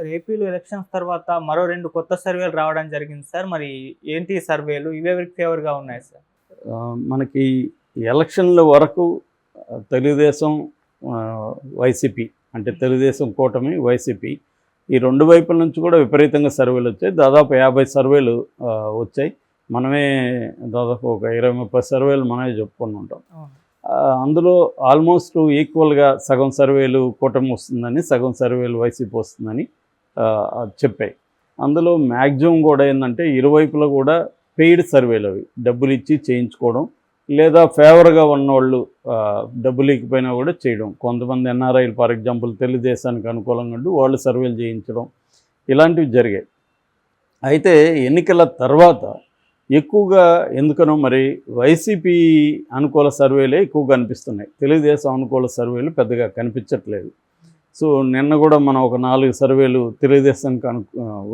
Sir ఏపీలో elections తర్వాత మరో రెండు కొత్త సర్వేలు రావడం జరిగింది సార్. మరి ఏంటి సర్వేలు? ఇవెవరికి ఫేవర్గా ఉన్నాయి సార్? మనకి ఎలక్షన్ల వరకు తెలుగుదేశం వైసీపీ అంటే తెలుగుదేశం కూటమి వైసీపీ ఈ రెండు వైపుల నుంచి కూడా విపరీతంగా సర్వేలు వచ్చాయి. దాదాపు యాభై సర్వేలు వచ్చాయి. మనమే దాదాపు ఒక ఇరవై ముప్పై సర్వేలు మనమే చెప్పుకొని ఉంటాం. అందులో ఆల్మోస్ట్ ఈక్వల్గా సగం సర్వేలు కూటమి వస్తుందని సగం సర్వేలు వైసీపీ వస్తుందని చెప్పాయి. అందులో మ్యాక్సిమం కూడా ఏంటంటే ఇరువైపులా కూడా పెయిడ్ సర్వేలు అవి. డబ్బులు ఇచ్చి చేయించుకోవడం లేదా ఫేవర్గా ఉన్నవాళ్ళు డబ్బులు ఇకపోయినా కూడా చేయడం. కొంతమంది ఎన్ఆర్ఐలు ఫర్ ఎగ్జాంపుల్ తెలుగుదేశానికి అనుకూలంగా ఉండి వాళ్ళు సర్వేలు చేయించడం ఇలాంటివి జరిగాయి. అయితే ఎన్నికల తర్వాత ఎక్కువగా ఎందుకనో మరి వైసీపీ అనుకూల సర్వేలే ఎక్కువగా కనిపిస్తున్నాయి తెలుగుదేశం అనుకూల సర్వేలు పెద్దగా కనిపించట్లేదు. సో నిన్న కూడా మనం ఒక నాలుగు సర్వేలు తెలుగుదేశానికి అను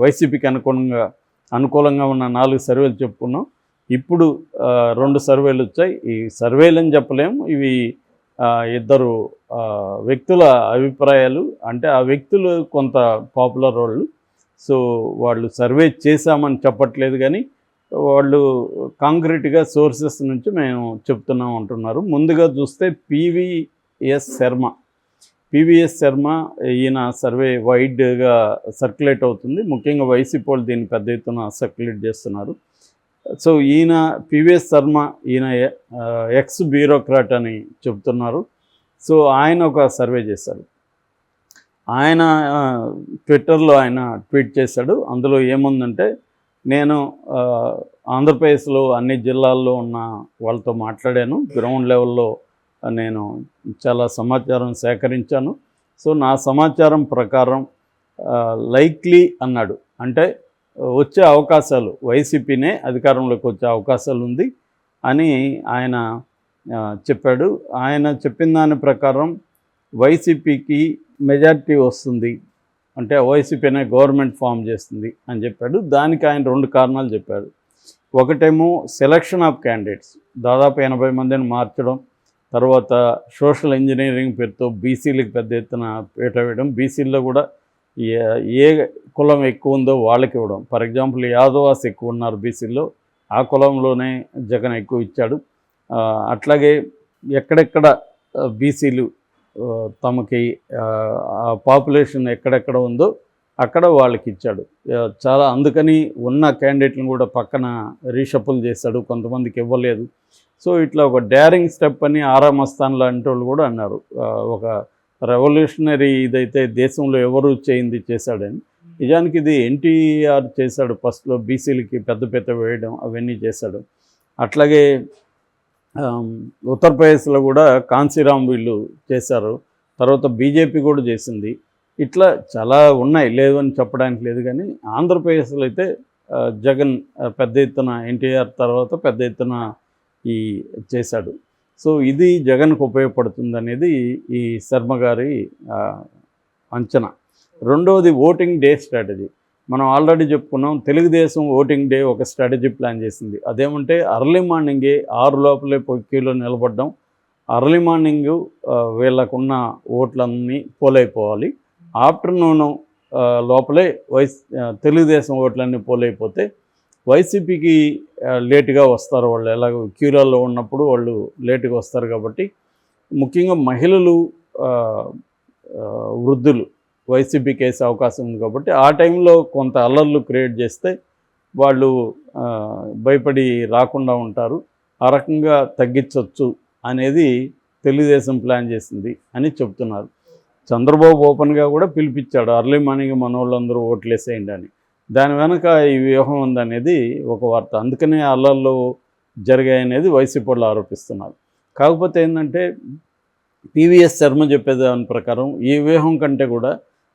వైసీపీకి అనుకూలంగా అనుకూలంగా ఉన్న నాలుగు సర్వేలు చెప్పుకున్నాం. ఇప్పుడు రెండు సర్వేలు వచ్చాయి. ఈ సర్వేలు అని చెప్పలేము ఇవి ఇద్దరు వ్యక్తుల అభిప్రాయాలు. అంటే ఆ వ్యక్తులు కొంత పాపులర్ వాళ్ళు సో వాళ్ళు సర్వే చేశామని చెప్పట్లేదు కానీ వాళ్ళు కాంక్రీట్గా సోర్సెస్ నుంచి మేము చెప్తున్నాం అంటున్నారు. ముందుగా చూస్తే పివిఎస్ శర్మ. పివిఎస్ శర్మ ఈయన సర్వే వైడ్గా సర్క్యులేట్ అవుతుంది. ముఖ్యంగా వైసీపీ వాళ్ళు దీన్ని పెద్ద ఎత్తున సర్క్యులేట్ చేస్తున్నారు. సో ఈయన పివిఎస్ శర్మ ఈయన ఎక్స్ బ్యూరోక్రాట్ అని చెబుతున్నారు. సో ఆయన ఒక సర్వే చేశారు. ఆయన ట్విట్టర్లో ఆయన ట్వీట్ చేశాడు. అందులో ఏముందంటే నేను ఆంధ్రప్రదేశ్లో అన్ని జిల్లాల్లో ఉన్న వాళ్ళతో మాట్లాడాను. గ్రౌండ్ లెవెల్లో నేను చాలా సమాచారం సేకరించాను. సో నా సమాచారం ప్రకారం లైక్లీ అన్నాడు. అంటే వచ్చే అవకాశాలు వైసీపీనే అధికారంలోకి వచ్చే అవకాశాలు ఉంది అని ఆయన చెప్పాడు. ఆయన చెప్పిన దాని ప్రకారం వైసీపీకి మెజారిటీ వస్తుంది. అంటే వైసీపీనే గవర్నమెంట్ ఫామ్ చేస్తుంది అని చెప్పాడు. దానికి ఆయన రెండు కారణాలు చెప్పాడు. ఒకటేమో సెలక్షన్ ఆఫ్ క్యాండిడేట్స్. దాదాపు ఎనభై మందిని మార్చడం తర్వాత సోషల్ ఇంజనీరింగ్ పేరుతో బీసీలకు పెద్ద ఎత్తున పీట వేయడం బీసీల్లో కూడా ఏ ఏ కులం ఎక్కువ ఉందో వాళ్ళకి ఇవ్వడం. ఫర్ ఎగ్జాంపుల్ యాదవాస్ ఎక్కువ ఉన్నారు బీసీల్లో ఆ కులంలోనే జగన్ ఎక్కువ ఇచ్చాడు. అట్లాగే ఎక్కడెక్కడ బీసీలు తమకి ఆ పాపులేషన్ ఎక్కడెక్కడ ఉందో అక్కడ వాళ్ళకి ఇచ్చాడు. చాలా అందుకని ఉన్న క్యాండిడేట్లను కూడా పక్కన రీషఫుల్ చేశాడు. కొంతమందికి ఇవ్వలేదు. సో ఇట్లా ఒక డేరింగ్ స్టెప్ అని ఆరామస్థాన్ లాంటి వాళ్ళు కూడా అన్నారు. ఒక రెవల్యూషనరీ ఇదైతే దేశంలో ఎవరు చేయింది చేశాడని. నిజానికి ఇది ఎన్టీఆర్ చేశాడు ఫస్ట్లో బీసీలకి పెద్ద పెద్ద వేయడం అవన్నీ చేశాడు. అట్లాగే ఉత్తరప్రదేశ్లో కూడా కాంశీరామ్ వీళ్ళు చేశారు. తర్వాత బీజేపీ కూడా చేసింది. ఇట్లా చాలా ఉన్నాయి. లేదు అని చెప్పడానికి లేదు కానీ ఆంధ్రప్రదేశ్లో అయితే జగన్ పెద్ద ఎత్తున ఎన్టీఆర్ తర్వాత పెద్ద ఎత్తున ఈ చేశాడు. సో ఇది జగన్కు ఉపయోగపడుతుంది అనేది ఈ శర్మ గారి అంచనా. రెండవది ఓటింగ్ డే స్ట్రాటజీ. మనం ఆల్రెడీ చెప్పుకున్నాం తెలుగుదేశం ఓటింగ్ డే ఒక స్ట్రాటజీ ప్లాన్ చేసింది. అదేమంటే అర్లీ మార్నింగే ఆరు లోపలే పోయి క్యూలో నిలబడడం అర్లీ మార్నింగ్ వీళ్ళకున్న ఓట్లన్నీ పోలైపోవాలి. ఆఫ్టర్నూన్ లోపలే వైస్ తెలుగుదేశం ఓట్లన్నీ పోలైపోతే వైసీపీకి లేటుగా వస్తారు. వాళ్ళు ఎలాగో క్యూరాల్లో ఉన్నప్పుడు వాళ్ళు లేటుగా వస్తారు కాబట్టి ముఖ్యంగా మహిళలు వృద్ధులు వైసీపీకి వేసే అవకాశం ఉంది కాబట్టి ఆ టైంలో కొంత అల్లర్లు క్రియేట్ చేస్తే వాళ్ళు భయపడి రాకుండా ఉంటారు. ఆ రకంగా తగ్గించవచ్చు అనేది తెలుగుదేశం ప్లాన్ చేసింది అని చెప్తున్నారు. చంద్రబాబు ఓపెన్గా కూడా పిలిపించాడు. అర్లీ మార్నింగ్ మన వాళ్ళందరూ ఓట్లేసేయండి అని. దాని వెనక ఈ వ్యూహం ఉందనేది ఒక వార్త. అందుకనే అల్లర్లు జరిగాయనేది వైసీపీ వాళ్ళు ఆరోపిస్తున్నారు. కాకపోతే ఏంటంటే పివిఎస్ శర్మ చెప్పేదాని ప్రకారం ఈ వ్యూహం కంటే కూడా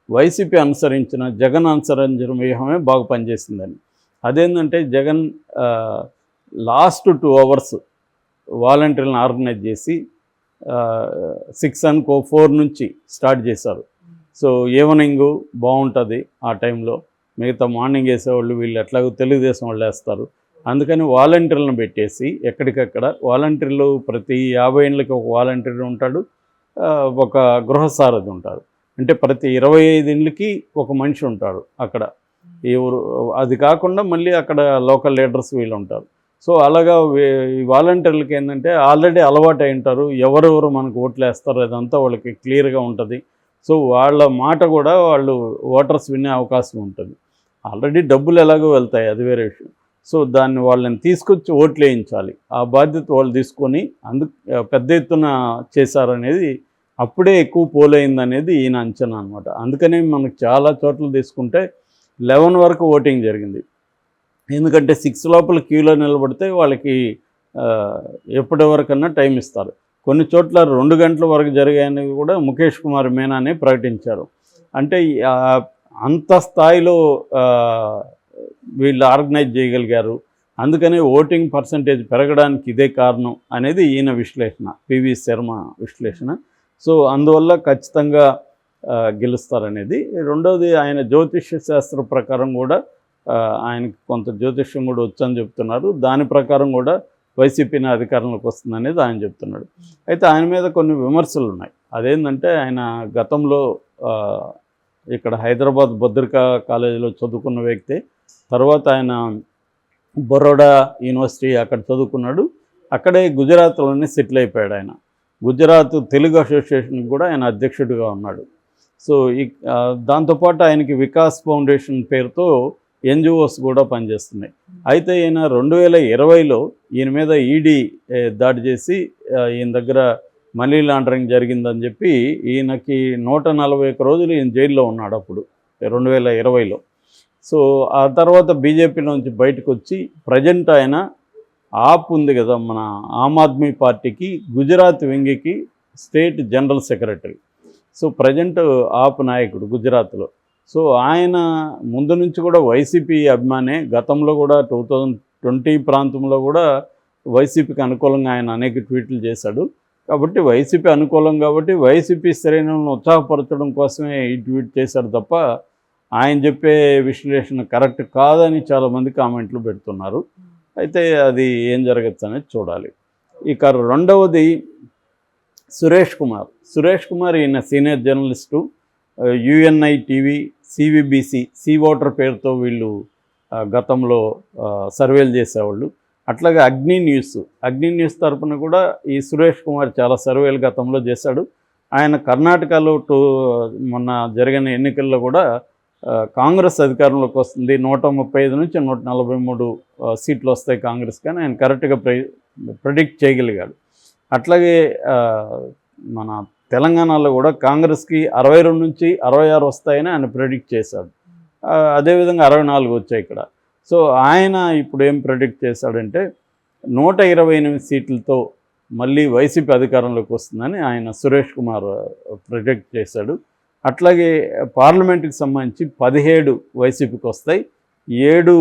వైసీపీ అనుసరించిన జగన్ అనుసరించిన వ్యూహమే బాగా పనిచేసిందని. అదేంటంటే జగన్ లాస్ట్ టూ అవర్స్ వాలంటీర్లను ఆర్గనైజ్ చేసి సిక్స్ అండ్ కో ఫోర్ నుంచి స్టార్ట్ చేశారు. సో ఈవినింగ్ బాగుంటుంది ఆ టైంలో? మిగతా మార్నింగ్ వేసేవాళ్ళు వీళ్ళు ఎట్లాగో తెలుగుదేశం వాళ్ళు వేస్తారు. అందుకని వాలంటీర్లను పెట్టేసి ఎక్కడికక్కడ వాలంటీర్లు ప్రతి యాభై ఏళ్ళకి ఒక వాలంటీర్ ఉంటాడు ఒక గృహసారథి ఉంటారు అంటే ప్రతి ఇరవై ఐదు ఇండ్లకి ఒక మనిషి ఉంటాడు అక్కడ. ఎవరు అది కాకుండా మళ్ళీ అక్కడ లోకల్ లీడర్స్ వీళ్ళు ఉంటారు. సో అలాగా ఈ వాలంటీర్లకి ఏంటంటే ఆల్రెడీ అలవాటు అయి ఉంటారు. ఎవరెవరు మనకు ఓట్లు వేస్తారు అదంతా వాళ్ళకి క్లియర్గా ఉంటుంది. సో వాళ్ళ మాట కూడా వాళ్ళు ఓటర్స్ వినే అవకాశం ఉంటుంది. ఆల్రెడీ డబ్బులు ఎలాగో వెళ్తాయి అది వేరే విషయం. సో దాన్ని వాళ్ళని తీసుకొచ్చి ఓట్లు వేయించాలి. ఆ బాధ్యత వాళ్ళు తీసుకొని అందు పెద్ద ఎత్తున చేశారనేది అప్పుడే ఎక్కువ పోలైందనేది ఈయన అంచనా అనమాట అందుకనే మనకు చాలా చోట్ల తీసుకుంటే లెవెన్ వరకు ఓటింగ్ జరిగింది. ఎందుకంటే సిక్స్ లోపల క్యూలో నిలబడితే వాళ్ళకి ఎప్పటి వరకన్నా టైం ఇస్తారు. కొన్ని చోట్ల రెండు గంటల వరకు జరిగాయని కూడా ముఖేష్ కుమార్ మీనానే ప్రకటించారు. అంటే అంత స్థాయిలో వీళ్ళు ఆర్గనైజ్ చేయగలిగారు. అందుకనే ఓటింగ్ పర్సంటేజ్ పెరగడానికి ఇదే కారణం అనేది ఈయన విశ్లేషణ పివి శర్మ విశ్లేషణ. సో అందువల్ల ఖచ్చితంగా గెలుస్తారనేది. రెండవది ఆయన జ్యోతిష్య శాస్త్ర ప్రకారం కూడా ఆయనకి కొంత జ్యోతిష్యం కూడా వచ్చని చెప్తున్నారు. దాని ప్రకారం కూడా వైసీపీని అధికారంలోకి వస్తుందనేది ఆయన చెప్తున్నాడు. అయితే ఆయన మీద కొన్ని విమర్శలు ఉన్నాయి. అదేంటంటే ఆయన గతంలో ఇక్కడ హైదరాబాద్ భద్రికా కాలేజీలో చదువుకున్న వ్యక్తి తర్వాత ఆయన బరోడా యూనివర్సిటీ అక్కడ చదువుకున్నాడు. అక్కడే గుజరాత్లోనే సెటిల్ అయిపోయాడు ఆయన. గుజరాత్ తెలుగు అసోసియేషన్కి కూడా ఆయన అధ్యక్షుడిగా ఉన్నాడు. సో ఈ దాంతోపాటు ఆయనకి వికాస్ ఫౌండేషన్ పేరుతో ఎన్జిఓస్ కూడా పనిచేస్తున్నాయి. అయితే ఈయన రెండు వేల ఇరవైలో ఈయన మీద ఈడీ దాడి చేసి ఈయన దగ్గర మనీ లాండరింగ్ జరిగిందని చెప్పి ఈయనకి నూట నలభై ఒక్క రోజులు ఈయన జైల్లో ఉన్నాడు అప్పుడు రెండు వేల ఇరవైలో. సో ఆ తర్వాత బీజేపీ నుంచి బయటకు వచ్చి ప్రజెంట్ ఆయన ఆప్ ఉంది కదా మన ఆమ్ ఆద్మీ పార్టీకి Gujarat వింగికి state general secretary. So present AAP నాయకుడు గుజరాత్లో. సో ఆయన ముందు నుంచి కూడా వైసీపీ అభిమానే. గతంలో కూడా టూ థౌజండ్ ట్వంటీ ప్రాంతంలో కూడా వైసీపీకి అనుకూలంగా ఆయన అనేక ట్వీట్లు చేశాడు. కాబట్టి వైసీపీ అనుకూలం కాబట్టి వైసీపీ శ్రేణులను ఉత్సాహపరచడం కోసమే ఈ ట్వీట్ చేశాడు తప్ప ఆయన చెప్పే విశ్లేషణ కరెక్ట్ కాదని చాలామంది కామెంట్లు పెడుతున్నారు. అయితే అది ఏం జరగచ్చు అనేది చూడాలి. ఇక రెండవది సురేష్ కుమార్. సురేష్ కుమార్ ఈయన senior journalist UNI TV CVBC C voter పేరుతో వీళ్ళు గతంలో సర్వేలు చేసేవాళ్ళు. అట్లాగే అగ్ని న్యూస్ అగ్ని న్యూస్ తరపున కూడా ఈ సురేష్ కుమార్ చాలా సర్వేలు గతంలో చేశాడు. ఆయన కర్ణాటకలో టూ మొన్న జరిగిన ఎన్నికల్లో కూడా కాంగ్రెస్ అధికారంలోకి వస్తుంది. నూట ముప్పై ఐదు నుంచి నూట నలభై మూడు సీట్లు వస్తాయి కాంగ్రెస్ కానీ ఆయన కరెక్ట్గా ప్రెడిక్ట్ చేయగలిగాడు. అట్లాగే మన తెలంగాణలో కూడా కాంగ్రెస్కి అరవై రెండు నుంచి అరవై ఆరు వస్తాయని ఆయన ప్రెడిక్ట్ చేశాడు. అదేవిధంగా అరవై నాలుగు వచ్చాయి ఇక్కడ. సో ఆయన ఇప్పుడు ఏం ప్రెడిక్ట్ చేశాడంటే నూట ఇరవై ఎనిమిది సీట్లతో మళ్ళీ వైసీపీ అధికారంలోకి వస్తుందని ఆయన సురేష్ కుమార్ ప్రొజెక్ట్ చేశాడు. అట్లాగే పార్లమెంట్కి సంబంధించి పదిహేడు వైసీపీకి వస్తాయి. ఏడు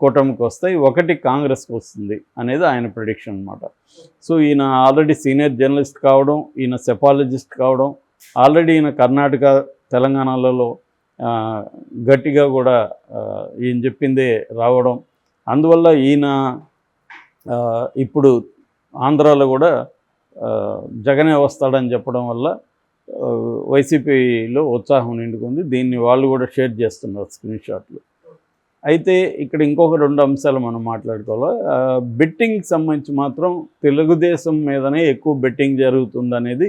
కూటమికి వస్తాయి ఒకటి కాంగ్రెస్కి వస్తుంది అనేది ఆయన ప్రిడిక్షన్ అనమాట సో ఈయన ఆల్రెడీ సీనియర్ జర్నలిస్ట్ కావడం ఈయన సెపాలజిస్ట్ కావడం ఆల్రెడీ ఈయన కర్ణాటక తెలంగాణలలో గట్టిగా కూడా ఈయన చెప్పిందే రావడం. అందువల్ల ఈయన ఇప్పుడు ఆంధ్రాలో కూడా జగనే వస్తాడని చెప్పడం వల్ల వైసీపీలో ఉత్సాహం నిండుకుంది. దీన్ని వాళ్ళు కూడా షేర్ చేస్తున్నారు స్క్రీన్ షాట్లు అయితే ఇక్కడ ఇంకొక రెండు అంశాలు మనం మాట్లాడుకోవాలి. బెట్టింగ్ బెట్టింగ్కి సంబంధించి మాత్రం తెలుగుదేశం మీదనే ఎక్కువ బెట్టింగ్ జరుగుతుందనేది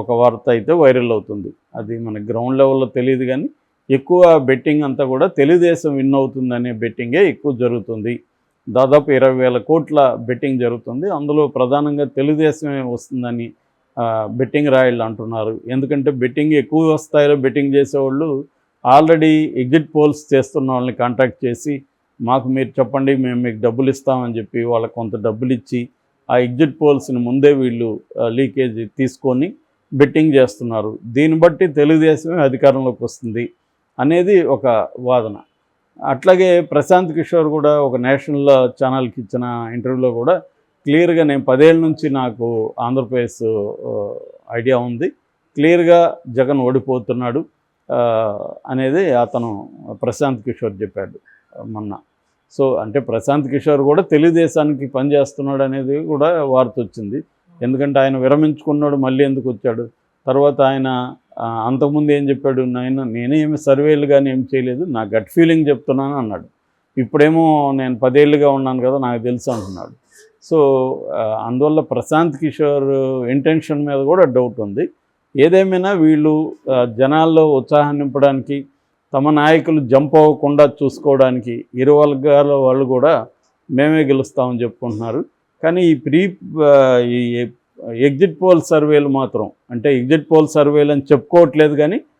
ఒక వార్త అయితే వైరల్ అవుతుంది. అది మన గ్రౌండ్ లెవెల్లో తెలియదు కానీ ఎక్కువ బెట్టింగ్ అంతా కూడా తెలుగుదేశం విన్ అవుతుందనే బెట్టింగే ఎక్కువ జరుగుతుంది. దాదాపు ఇరవై వేల కోట్ల బెట్టింగ్ జరుగుతుంది. అందులో ప్రధానంగా తెలుగుదేశమే వస్తుందని బెట్టింగ్ రాయళ్ళు అంటున్నారు. ఎందుకంటే బెట్టింగ్ ఎక్కువ స్థాయిలో బెట్టింగ్ చేసేవాళ్ళు ఆల్రెడీ ఎగ్జిట్ పోల్స్ చేస్తున్న వాళ్ళని కాంటాక్ట్ చేసి మాకు మీరు చెప్పండి మేము మీకు డబ్బులు ఇస్తామని చెప్పి వాళ్ళకి కొంత డబ్బులు ఇచ్చి ఆ ఎగ్జిట్ పోల్స్ని ముందే వీళ్ళు లీకేజ్ తీసుకొని బెట్టింగ్ చేస్తున్నారు. దీన్ని బట్టి తెలుగుదేశమే అధికారంలోకి వస్తుంది అనేది ఒక వాదన. అట్లాగే ప్రశాంత్ కిషోర్ కూడా ఒక నేషనల్ ఛానల్కి ఇచ్చిన ఇంటర్వ్యూలో కూడా క్లియర్గా నేను పదేళ్ళ నుంచి నాకు ఆంధ్రప్రదేశ్ ఐడియా ఉంది. క్లియర్గా జగన్ ఓడిపోతున్నాడు. అనేది అతను ప్రశాంత్ కిషోర్ చెప్పాడు మొన్న. సో అంటే ప్రశాంత్ కిషోర్ కూడా తెలుగుదేశానికి పనిచేస్తున్నాడు అనేది కూడా వార్త వచ్చింది. ఎందుకంటే ఆయన విరమించుకున్నాడు మళ్ళీ ఎందుకు వచ్చాడు? తర్వాత ఆయన అంతకుముందు ఏం చెప్పాడు? నాయన నేనేమి సర్వేలు కానీ ఏం చేయలేదు నా గట్ ఫీలింగ్ చెప్తున్నాను అన్నాడు. ఇప్పుడేమో నేను పదేళ్ళుగా ఉన్నాను కదా నాకు తెలుసు అంటున్నాడు. సో అందువల్ల ప్రశాంత్ కిషోర్ ఇంటెన్షన్ మీద కూడా డౌట్ ఉంది. ఏదేమైనా వీళ్ళు జనాల్లో ఉత్సాహం నింపడానికి తమ నాయకులు జంప్ అవ్వకుండా చూసుకోవడానికి ఇరు వర్గాల వాళ్ళు కూడా మేమే గెలుస్తామని చెప్పుకుంటున్నారు. కానీ ఈ ప్రీ ఈ ఎగ్జిట్ పోల్ సర్వేలు మాత్రం అంటే ఎగ్జిట్ పోల్ సర్వేలు అని చెప్పుకోవట్లేదు కానీ